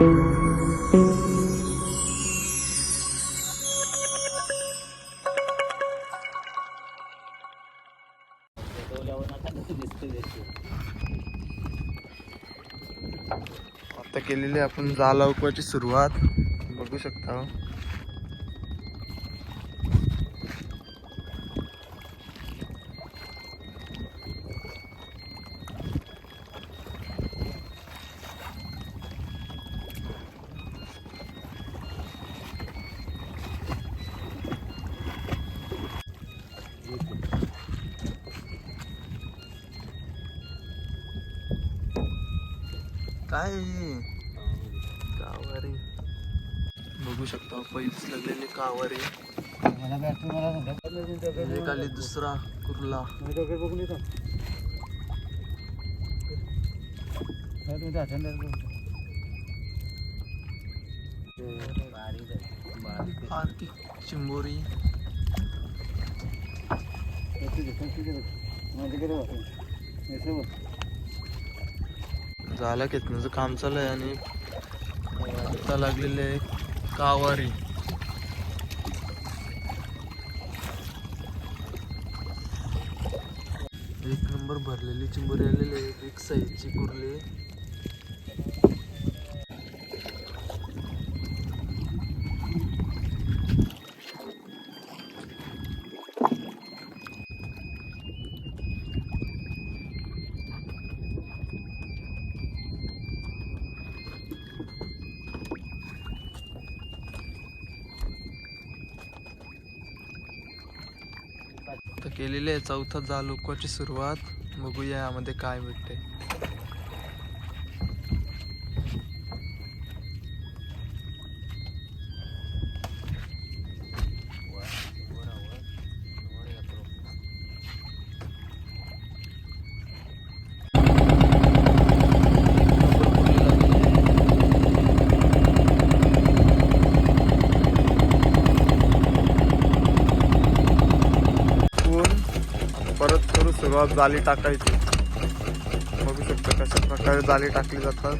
आता केलेली आपण जाल अवकवाची सुरुवात. बघू शकता. काय? कावारी बघू शकता पैस लागलेले कावारी एक आली दुसरा कुर्ला. आर्थिक चिंबोरी. झाला खेचण्याचं काम चालू आहे आणि आता लागलेले आहे कावारी. एक नंबर भरलेली चिंबोरी आलेली आहे एक साईजची कुर्ली. आता केलेली आहे चौथा जालुकवाची सुरुवात. बघूया यामध्ये काय भेटते करू सुरुवात जाली टाकायची. बघू शकतो कशा प्रकारे जाली टाकली जातात.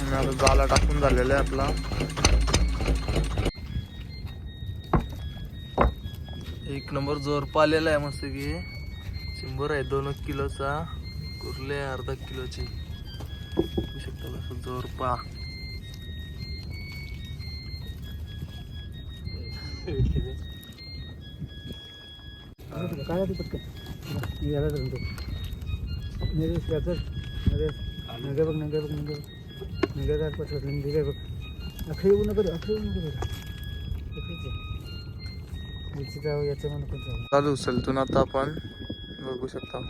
आणि आता जाला टाकून झालेला आहे आपला. एक नंबर जोर पालेला आहे मस्त की. शंभर आहे दोन एक किलोचा. कुर्ले आहे अर्धा किलोची. बघू शकता कसं जोर पा काय पटकन बघ नगर बघ नगर बघ नगे काय बघ अखरे येऊ नका अखरे येऊ नका याची याचं चालू. उचलतून आता आपण. बघू शकता.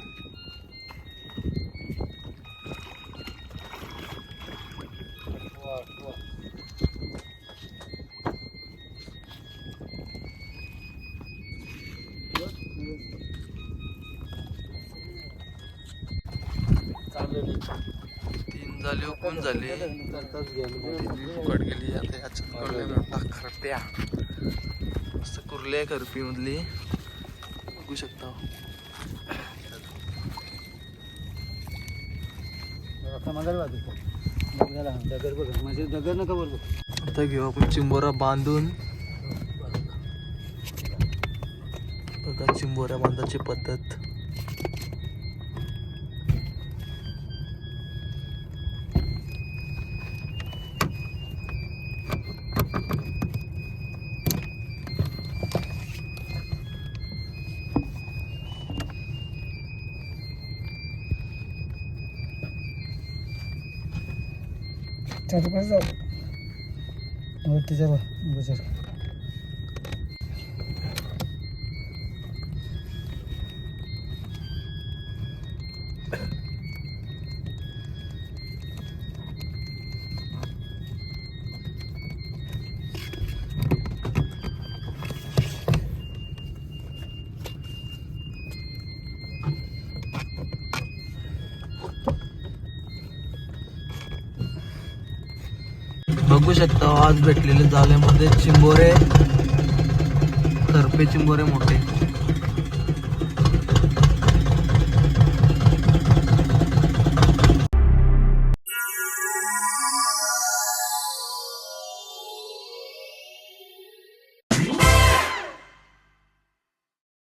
तीन झाले हुकून झाले. फुकट गेली आता याच्यात खरप्या मस्त कुर्ली आहे करपी मधली. बघू शकता. आता म्हणजे घेऊ आपण चिंबोरा बांधून. बघा चिंबोऱ्या बांधाची पद्धत. চাচুর কাছে যাও। ঘুরতে যাব বুঝার बघू शकता आज भेटलेले जाल्यामध्ये चिंबोरे तर्फे चिंबोरे मोठे.